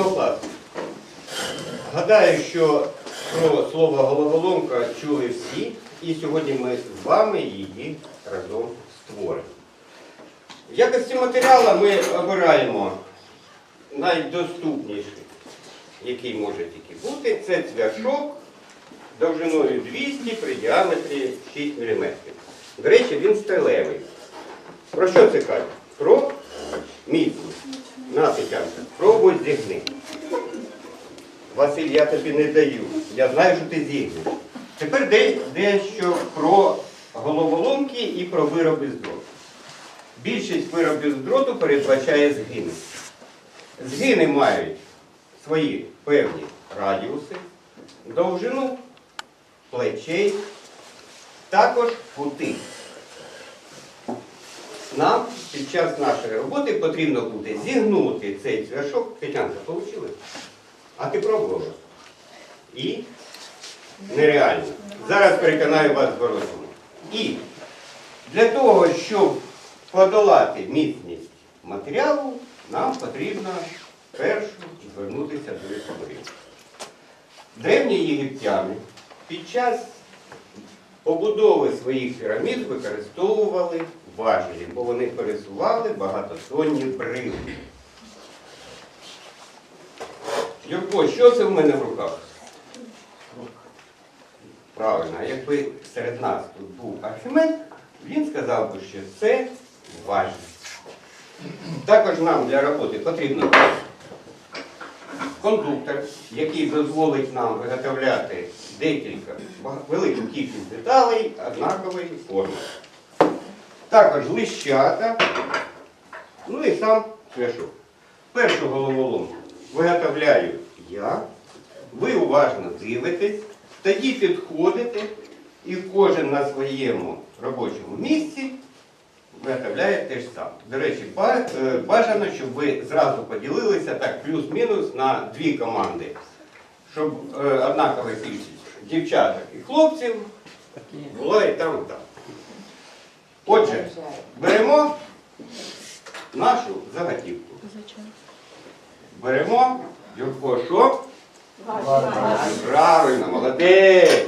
Отже, шановні учні 7 класу, гадаю, що про слово головоломка чули всі, і сьогодні ми з вами її разом створимо. В якості матеріалу ми обираємо найдоступніший, який може тільки бути, це цвяшок довжиною 200 при діаметрі 6 мм. До речі, він сталевий. Про що це каже? Про міцність. На, Тетянка, пробуй зігни. Василь, я тобі не даю. Я знаю, що ти зігнеш. Тепер дещо про головоломки і про вироби з дроту. Більшість виробів з дроту передбачає згини. Згини мають свої певні радіуси, довжину плечей, також кути. Нам під час нашої роботи потрібно буде зігнути цей цвяшок. Тетянка, вийшло? А ти пробувала? І нереально. Зараз переконаю вас зворотньому. І для того, щоб подолати міцність матеріалу, нам потрібно першу звернутися до історії. Древні єгиптяни під час побудови своїх пірамід використовували важелі, бо вони пересували багатотонні брили. Юрко, що це в мене в руках? Правильно, а якби серед нас тут був Архімед, він сказав би, що це важіль. Також нам для роботи потрібно кондуктор, який дозволить нам виготовляти декілька велику кількість деталей однакової форми. Також лищата, ну і сам цвяшок. Першу головоломку виготовляю я, ви уважно дивитесь, тоді підходите і кожен на своєму робочому місці виготовляє те ж саме. До речі, е, бажано, щоб ви зразу поділилися так плюс-мінус на дві команди, щоб е, однакова кількість дівчаток і хлопців була і там, і там. Отже, беремо нашу заготівку. Беремо, Юрко, що? Правильно, молодець.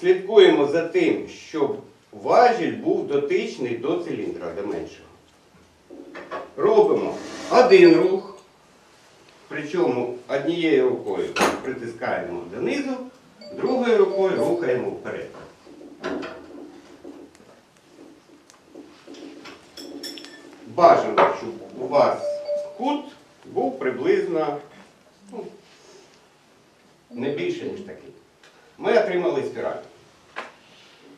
Слідкуємо за тим, щоб важіль був дотичний до циліндра, до меншого. Робимо один рух, причому однією рукою притискаємо донизу, другою рукою рухаємо вперед. Бажано, щоб у вас кут був приблизно ну, не більше, ніж такий. Ми отримали спіраль.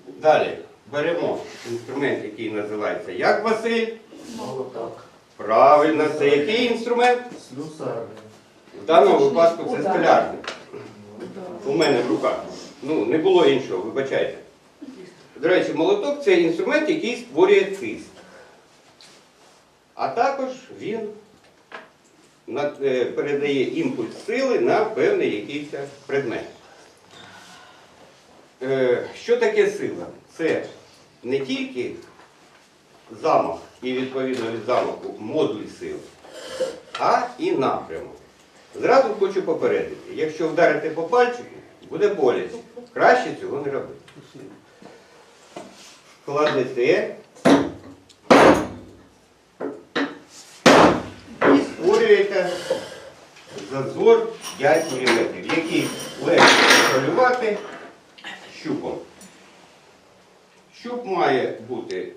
Далі беремо інструмент, який називається як Василь. Молоток. Правильно, це який інструмент? Слюсарний. В даному випадку це столярний. У мене в руках. Ну, не було іншого, вибачайте. До речі, молоток це інструмент, який створює тиск. А також він е, передає імпульс сили на певний якийсь предмет. Е, Що таке сила? Це не тільки замах і відповідно від замаху модуль сили, а і напрямок. Зразу хочу попередити, якщо вдарити по пальчику, буде боляче. Краще цього не робити. Кладете і створюєте зазор 5 мм, який легко контролювати щупом. Щуп має бути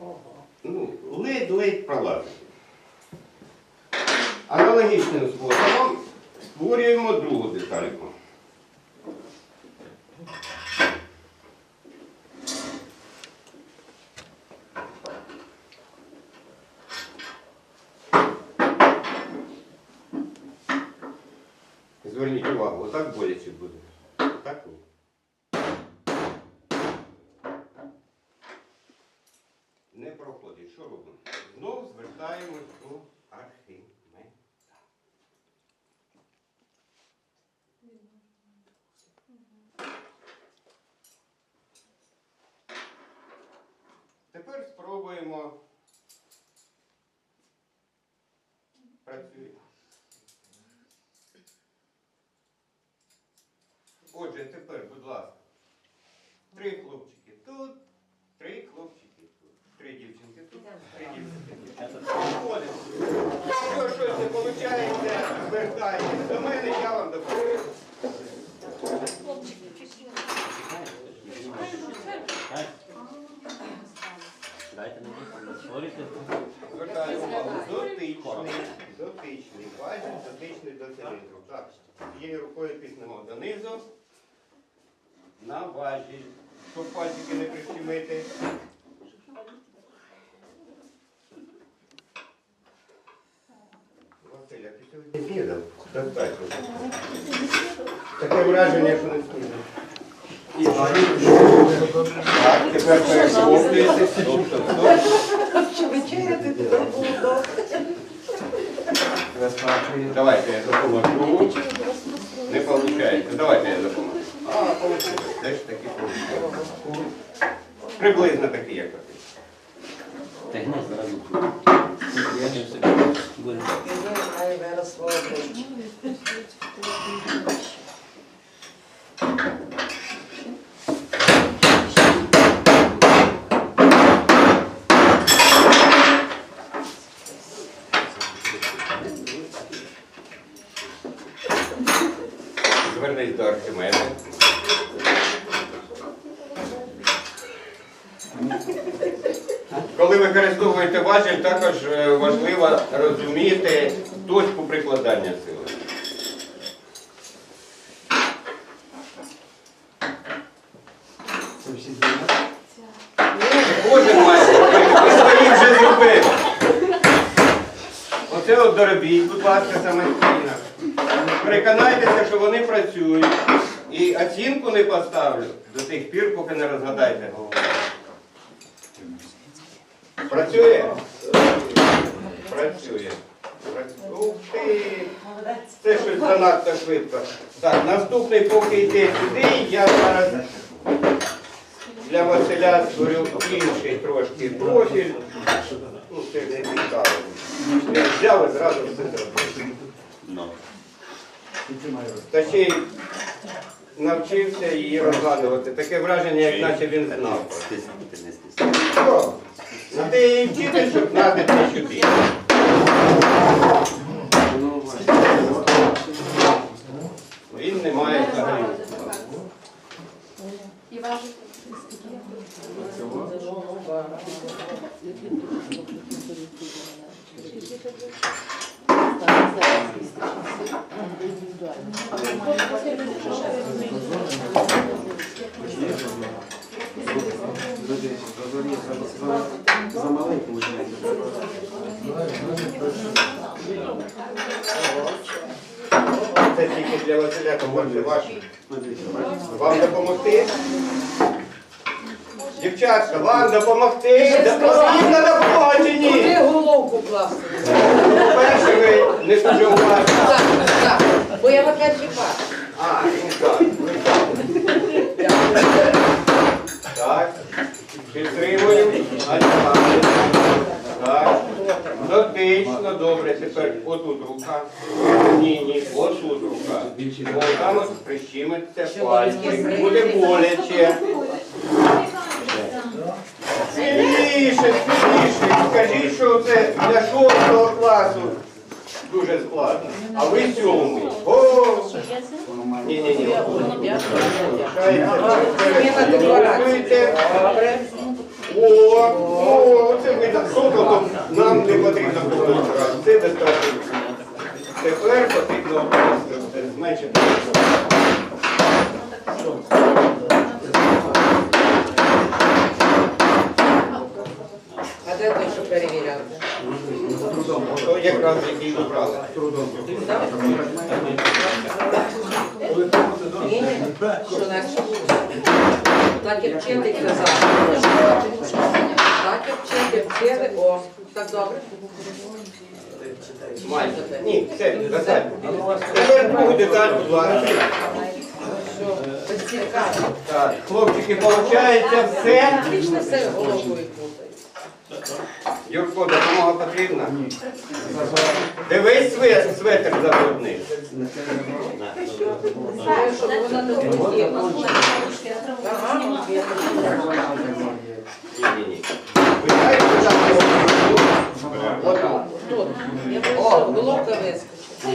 ну, ледь-ледь пролазити. Аналогічним способом створюємо другу детальку. Зверніть увагу, отак боляче буде. Так Звертаю увагу, дотичний, дотичний, важіль дотичний до циліндру. Так, цією рукою тиснемо донизу на важіль, щоб пальчики не прищемити. Василь, а ти сьогодні снідав? Достатньо. Таке враження, що не снідав. Так, тепер перехоплюєте. Стоп, стоп, стоп. Чи вечеряти тепер було? Давайте я допоможу. Не виходить. Давайте я допоможу. А, вийшло. Де ж таки вийшло? Приблизно такий, як ти. Тягни зразу. Потім собі буде. Ай, виросло обличчя. Звернись до Архимеда. Коли використовуєте важіль, також е, важливо розуміти точку прикладання сили. Кожен ви свої вже зробили. Оце от доробіть, будь ласка, самостійно. Переконайтеся, що вони працюють. І оцінку не поставлю до тих пір, поки не розгадаєте голову. Працює? Працює. Ух ти! Це щось занадто швидко. Так, наступний, поки йде сюди, я зараз для Василя створю інший трошки профіль. Ну, це не цікаво. Я взяв і зразу все зробив. Та ще й навчився її розгадувати. Таке враження, як наче він знав. Що? На її вчити, щоб те, що ти. Він не має взагалі. І важить. Замалий, виходить. Це тільки для Василя, то може ваше. Вам допомогти? Дівчатка, вам допомогти? Допомогти на допомогти Куди головку класти? Перше ви не скажу уважно. Так, так. Бо я така чіпа. А, він так. ви так. Так. Підтримуємо. Альфа. Так. Дотично, добре. Тепер отут рука. Ні, ні, отут рука. Бо там от прищиметься пальці. Буде боляче. Сильніше, сильніше. Скажіть, що це для шостого класу дуже складно. А ви сьомий. О! Ні, ні, ні. Зміна декларації. Добре. О, о, це видно. Тобто нам не потрібно було Це достатньо. Тепер потрібно просто зменшити. А де той, що перевіряв? То якраз який обрали. Ні, ні. Що легше? Так як вчити казав. Так як вчити, вчили. О, так добре. Майже. Ні, все, достатньо. Тепер другу деталь, будь ласка. Що? Це цікаво. Так, хлопчики, виходить все. Вічно все головою. Юрко, допомога потрібна? Дивись свет, светр не. Ага. Ні-ні-ні. Отак. Тут. Я просто головка вискочила.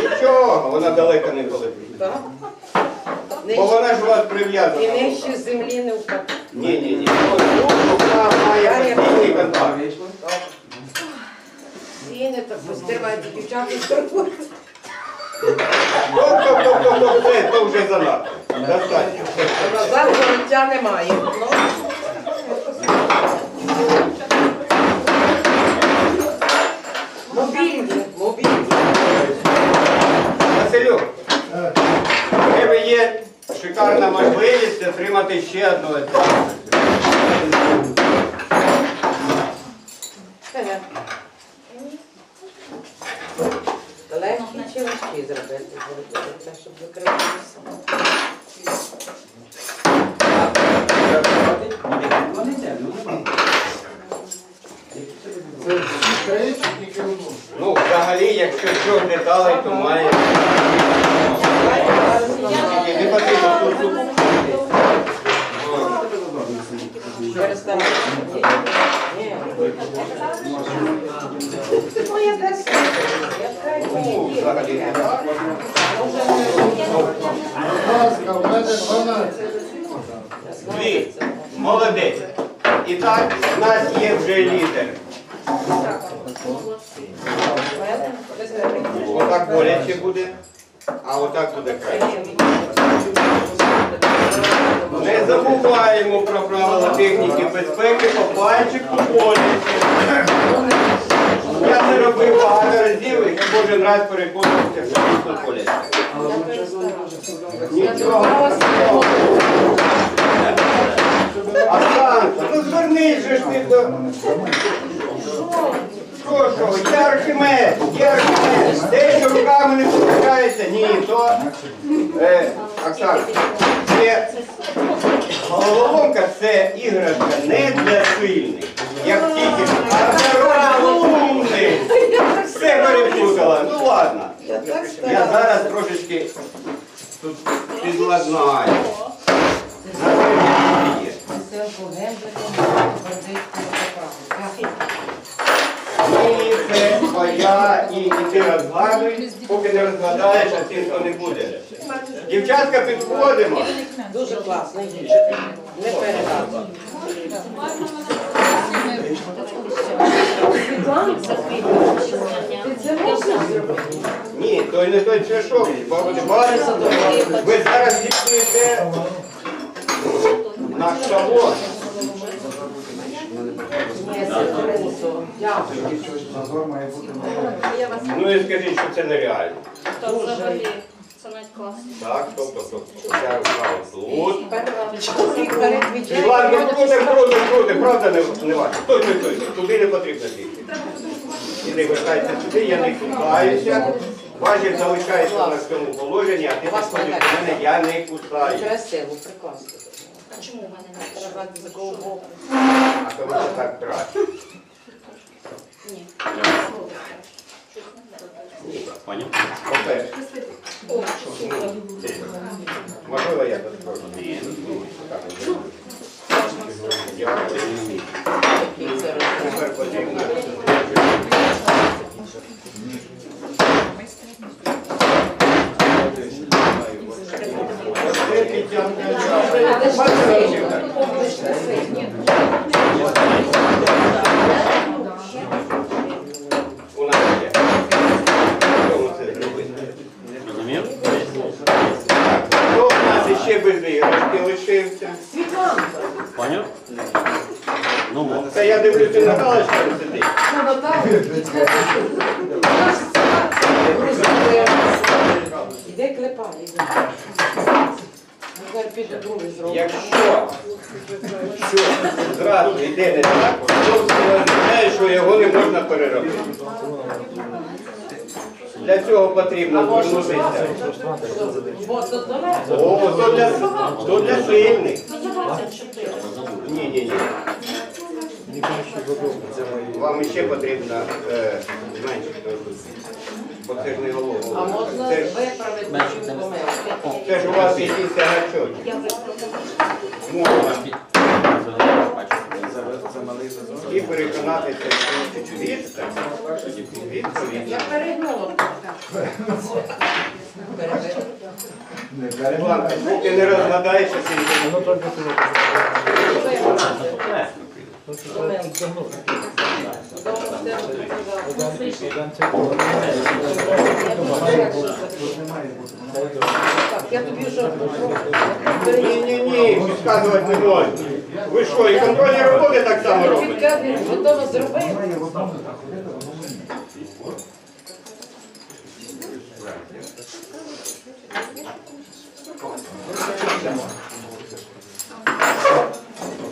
Нічого, вона далеко не полетить. Так? Бо Нижче- вона ж у вас І нижче землі не впаде. Ні-ні-ні. Ось тут вона має постійний контакт. І не так постирайте дівчата штурмують. Тобто, все, то вже занадто. Достатньо. Назад вороття немає. Мобільні, мобільні. Василюк, у тебе є шикарна можливість отримати ще одну етапу. Важкі зробити, так, щоб закриватися. Ну, якщо трьох деталей, то має. Не не. Дві. Молодець. І так, в нас є вже лідер. Отак боляче буде, а отак буде краще. Не забуваємо про правила техніки безпеки по пальчику боляче. Я це робив багато разів і кожен раз переконувався, що дійсно боляче. Нічого. Оксанка, ну звернись же ж ти до... Що, що, я Архімед, я Архімед. Те, що руками не спускається, ні, то... Е, Оксана, це... Головоломка це іграшка не для сильних. Як тільки а для розумних. Все перепутала. Ну ладно. Я зараз трошечки тут підладнаю. Наскільки є. Ні, це твоя і, і ти розгадуй, поки не розгадаєш, а ти то не буде. Дівчатка, підходимо. Дуже класно. Не передати. Ні, той не той. Бачите, ви зараз дійснуєте наш шаблон. Ну і скажіть, що це нереально. То взагалі, це навіть класно. Так, тобто, тобто, ця рука тут. Чоловік перед віджає. Іван, ну крути, крути, крути, правда не, не важко. Стой, стой, стой, туди не потрібно бігти. Іди, вертайся сюди, я не кусаюся. Важіль залишається на цьому положенні, а ти підходиш до мене, я не кусаю. Красиво, прекрасно. А чому в мене не Треба. А тому що так краще. Ні. Поняв? По-перше, О, супер. можливо, я. Який? Тепер потрібно. Бачите, чим так? У нас є. Чому це зробити? Розумів? Хто в нас ще без іграшки лишився? Поняв? Ну, от. Це я дивлюся на сидить. Ну, так. Іди клепай, іди. Тепер піду другий зроблю. Якщо зразу йде не так, то означає, що його не можна переробити. Для цього потрібно звернутися. О, то для, то для сильних. 24. Ні, ні, ні. Вам ще потрібно е, зменшити бо це ж не А голова. можна Це ж, виправити цю помилку? це ж у вас якийсь гачок. Можна. За- Замалий зазор. І переконатися, що відстань відповідно. Я перегнула. Іван, ти не розгадаєшся, ти Так, я тобі вже Ні, ні, ні, підказувати не можна. Ви що, і контрольні роботи так само робите? Підказую, готова зробити.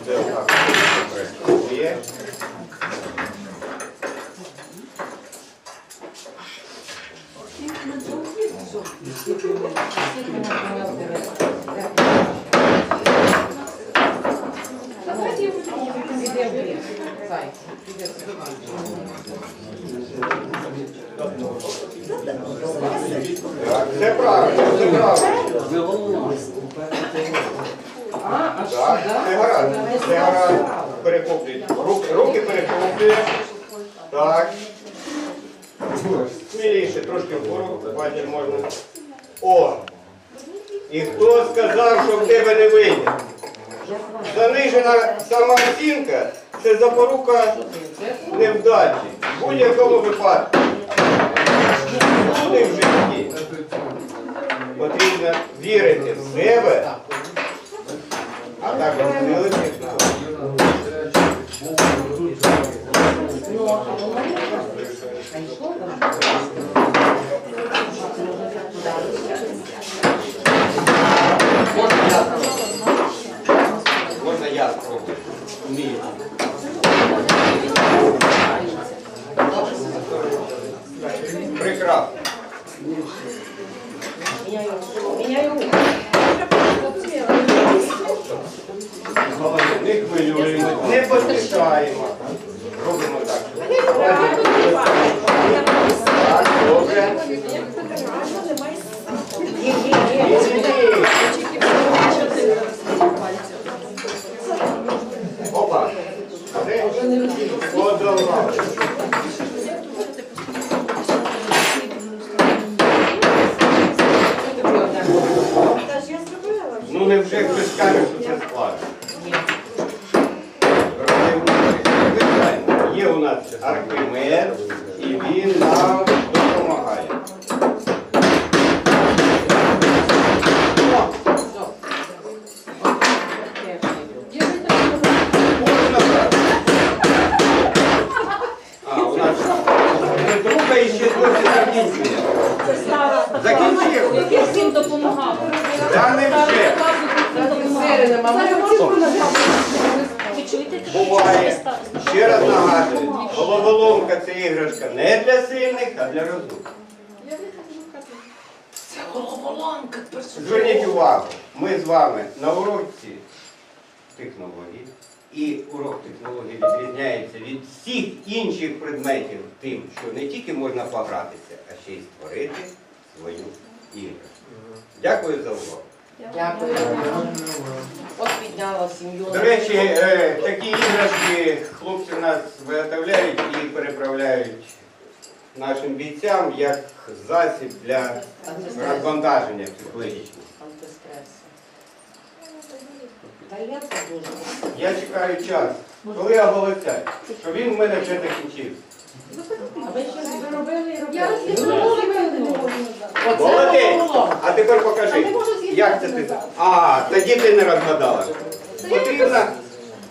Це отак. Є. Так, Це правильно, це правильно. А, а що, Так, да? це гаразд. Це гаразд. Перехоплюйте. Руки, руки перехоплює. Так. Сміліше, трошки вгору, бачиш, можна. О! І хто сказав, що в тебе не вийде? Занижена самооцінка це запорука невдачі. В будь-якому випадку. Буде в житті. Потрібно вірити в себе, а також смілити. Ну, а воно Знайшло, да? Можна я спробую. Вмію. Прекрасно. Міняю. Міняю. Не хвилюємо, не поспішаємо. Робимо так. Так, добре. Є, є, є. Ні-ні-ні. Опа. Це подолав. Ну невже хтось каже, що це складно. Звичайно, Є у нас Архимед, і він нам допомагає. Можна брати. А, у нас друга і ще досі закінчує. Це стара. Закінчив. Який всім допомагав. Та невже. Сири нема. Ви чуєте? Буває. Це стара. Ще раз нагадую, головоломка це іграшка не для сильних, а для розумних. Це головоломка. Зверніть увагу, ми з вами на уроці технологій, і урок технологій відрізняється від всіх інших предметів тим, що не тільки можна погратися, а ще й створити свою іграшку. Дякую за увагу. Дякую. От підняла сім'ю. До речі, е, такі іграшки хлопці в нас виготовляють і переправляють нашим бійцям як засіб для розвантаження психологічного. Я дуже. Я чекаю час, коли я оголосять, що він в мене вже закінчився. А ви ще не робили і Я робили. Молодець! А тепер покажи, як це ти. А, тоді ти не розгадала. Потрібно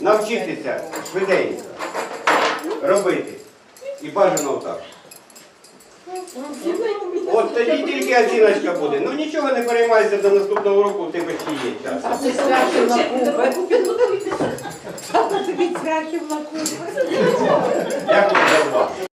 навчитися швиденько робити. І бажано отак. От тоді тільки оціночка буде. Ну нічого не переймайся до наступного року, у тебе ще є час. А ти священ на купи. Тобі за кухні.